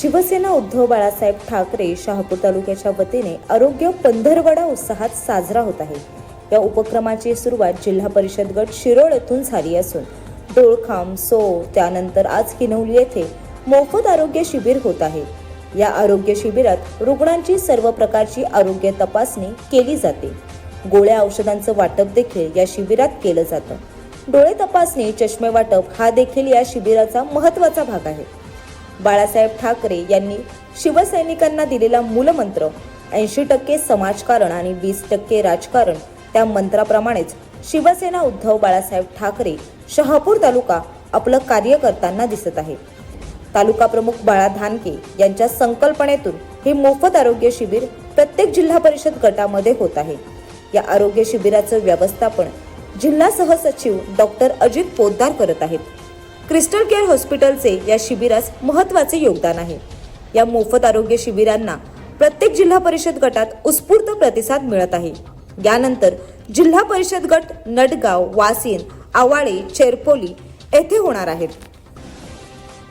शिवसेना उद्धव बाळासाहेब ठाकरे शहापूर तालुक्याच्या वतीने आरोग्य पंधरवडा उत्साहात साजरा होत आहे. या उपक्रमाची सुरुवात जिल्हा परिषद गट शिरोळ येथून झाली असून डोळखाम सो त्यानंतर आज किनवली येथे मोफत आरोग्य शिबिर होत आहे. या आरोग्य शिबिरात रुग्णांची सर्व प्रकारची आरोग्य तपासणी केली जाते. गोळ्या औषधांचं वाटप देखील या शिबिरात केलं जातं. डोळे तपासणी चष्मे वाटप हा देखील या शिबिराचा महत्त्वाचा भाग आहे. बाळासाहेब ठाकरे यांनी शिवसैनिकांना दिलेला मूलमंत्र. ऐंशी टक्के समाजकारण आणि वीस टक्के राजकारण त्या मंत्राप्रमाणेच शिवसेना उद्धव बाळासाहेब ठाकरे शहापूर तालुका आपलं कार्य करताना दिसत आहे. तालुका प्रमुख बाळा धानके यांच्या संकल्पनेतून हे मोफत आरोग्य शिबिर प्रत्येक जिल्हा परिषद गटामध्ये होत आहे. या आरोग्य शिबिराचं व्यवस्थापन जिल्हा सहसचिव डॉक्टर अजित पोद्दार करत आहेत. क्रिस्टल केअर हॉस्पिटलचे या शिबिरास महत्त्वाचे योगदान आहे. या मोफत आरोग्य शिबिरांना प्रत्येक जिल्हा परिषद गटात उत्स्फूर्त प्रतिसाद मिळत आहे. यानंतर जिल्हा परिषद गट नडगाव वासिन आवाळे चेरपोली येथे होणार आहेत.